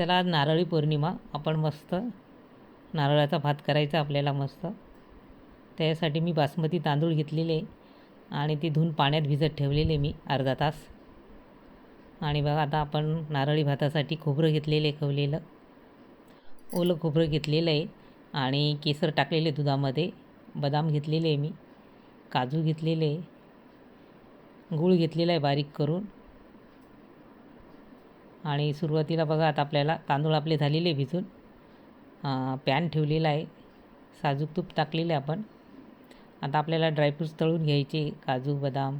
चला आज नारळी पौर्णिमा. आपण मस्त नारळाचा भात करायचा आपल्याला मस्त. त्यासाठी मी बासमती तांदूळ घेतलेले आणि ती धुवून पाण्यात भिजत ठेवलेले मी अर्धा तास. आणि बघा आता आपण नारळी भातासाठी खोबरं घेतलेलं आहे खवलेलं. ओलं खोबरं घेतलेलं आहे आणि केसर टाकलेले दुधामध्ये. बदाम घेतलेले आहे मी. काजू घेतलेले आहे. गूळ घेतलेला आहे बारीक करून. आणि सुरुवातीला बघा आता आपल्याला तांदूळ आपले झालेले भिजून पॅन ठेवलेला आहे. साजूक तूप टाकलेलं आहे आपण. आता आपल्याला ड्रायफ्रूट्स तळून घ्यायचे काजू बदाम.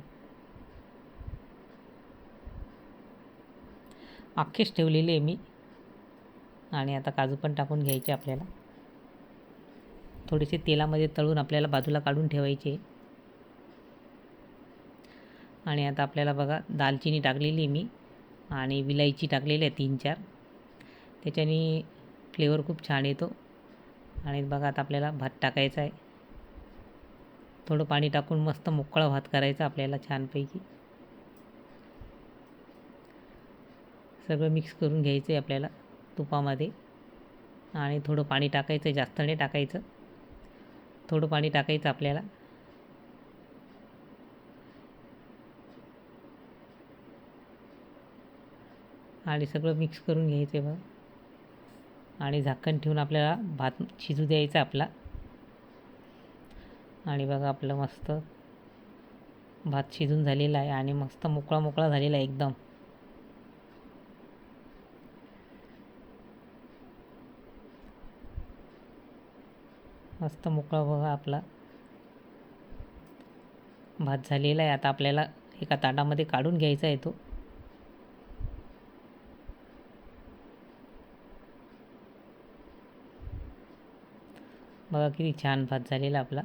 अख्खेच ठेवलेले आहे मी. आणि आता काजू पण टाकून घ्यायचे आपल्याला. थोडेसे तेलामध्ये तळून आपल्याला बाजूला काढून ठेवायचे. आणि आता आपल्याला बघा दालचिनी टाकलेली आहे मी. आणि विलायची टाकलेली आहे तीन चार. त्याच्याने फ्लेवर खूप छान येतो. आणि बघा आता आपल्याला भात टाकायचा आहे. थोडं पाणी टाकून मस्त मोकळा भात करायचा आपल्याला छानपैकी. सगळं मिक्स करून घ्यायचं आहे आपल्याला तुपामध्ये. आणि थोडं पाणी टाकायचं आहे जास्त नाही टाकायचं. थोडं पाणी टाकायचं आपल्याला. आणि सगळं मिक्स करून घ्यायचं आहे बघ. आणि झाकण ठेवून आपल्याला भात शिजू द्यायचा आपला. आणि बघा आपलं मस्त भात शिजून झालेला आहे आणि मस्त मोकळा मोकळा झालेला आहे एकदम. मस्त मोकळा बघा आपला. भात झालेला आहे. आता आपल्याला एका ताटामध्ये काढून घ्यायचा आहे तो. बघा किती छान भात झालेला आपला.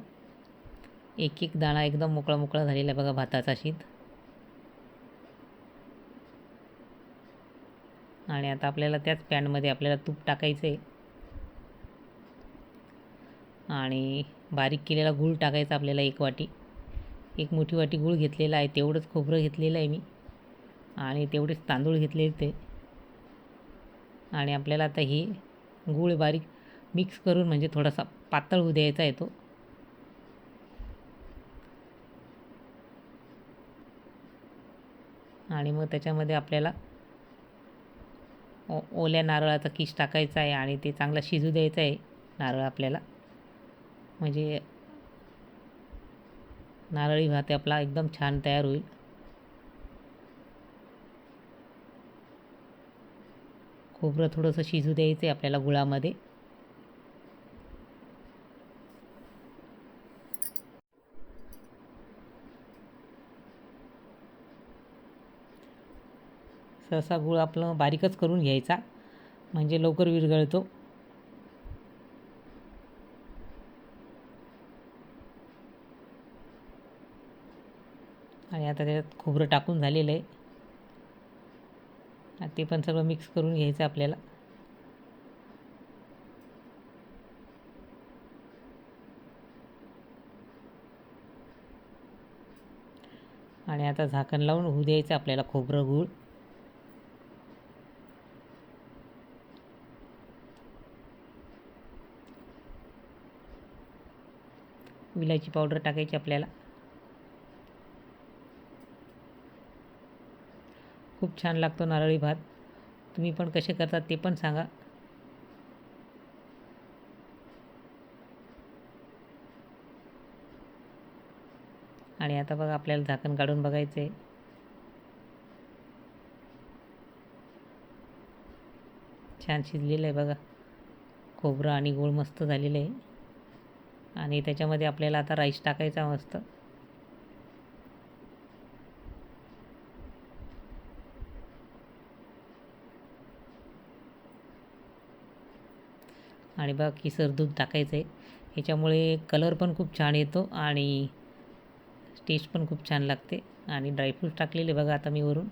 एक एक दाणा एकदम मोकळा मोकळा झालेला आहे बघा भाताचा शीत. आणि आता आपल्याला त्याच पॅनमध्ये आपल्याला तूप टाकायचं आहे आणि बारीक केलेला गूळ टाकायचा आपल्याला एक वाटी. एक मोठी वाटी गूळ घेतलेला आहे तेवढंच खोबरं घेतलेलं आहे मी. आणि तेवढेच तांदूळ घेतले ते. आणि आपल्याला आता ही गूळ बारीक मिक्स करून म्हणजे थोडासा पातळ होऊ द्यायचा आहे तो. आणि मग त्याच्यामध्ये आपल्याला ओ ओल्या नारळाचा किस टाकायचा आहे आणि ते चांगला शिजू द्यायचं आहे नारळ आपल्याला. म्हणजे नारळी भात आपला एकदम छान तयार होईल. खोबरं थोडंसं शिजू द्यायचं आहे आपल्याला गुळामध्ये. सहसा गूळ आपलं बारीकच करून घ्यायचा. म्हणजे लवकर विरघळतो. आणि आता त्याच्यात खोबरं टाकून झालेलं आहे. ते पण सगळं मिक्स करून घ्यायचं आपल्याला. आणि आता झाकण लावून होऊ द्यायचं आपल्याला खोबरं गूळ. विलायची पावडर टाकायची आपल्याला. खूप छान लागतो नारळी भात. तुम्ही पण कसे करतात ते पण सांगा. आणि आता बघा आपल्याला झाकण काढून बघायचं आहे छान शिजलेलं आहे बघा. खोबरं आणि गोळ मस्त झालेलं आहे. आणि त्याच्यामध्ये आपल्याला आता राईस टाकायचा मस्त. आणि बघा केसर दूध टाकायचं आहे ह्याच्यामुळे कलर पण खूप छान येतो आणि टेस्ट पण खूप छान लागते. आणि ड्रायफ्रूट टाकलेले बघा आता मी वरून.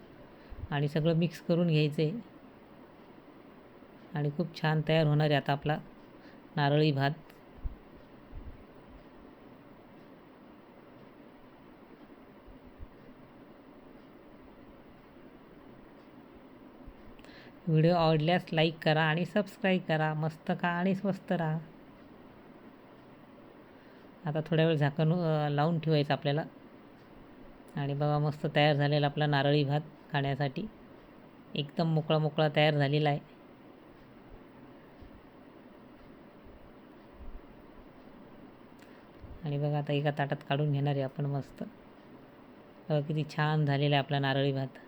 आणि सगळं मिक्स करून घ्यायचं आहे आणि खूप छान तयार होणार आहे आता आपला नारळी भात. व्हिडिओ आवडल्यास लाईक करा आणि सबस्क्राईब करा. मस्त खा आणि स्वस्त राहा. आता थोड्या वेळ झाकण लावून ठेवायचं आपल्याला. आणि बघा मस्त तयार झालेला आपला नारळी भात खाण्यासाठी. एकदम मोकळा मोकळा तयार झालेला आहे. आणि बघा आता एका ताटात काढून घेणार आहे आपण मस्त. बघा किती छान झालेला आहे आपला नारळी भात.